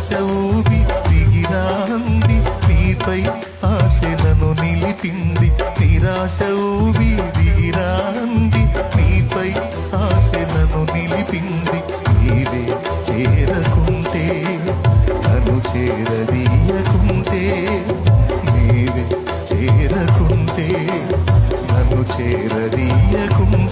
ఆశ ఊగి దిగిరాంది నీపై ఆశలను నిలిపింది. నిరాశ ఊగి దిగిరాంది నీపై ఆశలను నిలిపింది. నీవే చేరకుంటే నన్ను చేరదీయకుంటే నీవే చేరకుంటే నన్ను చేరదీయకుంటే.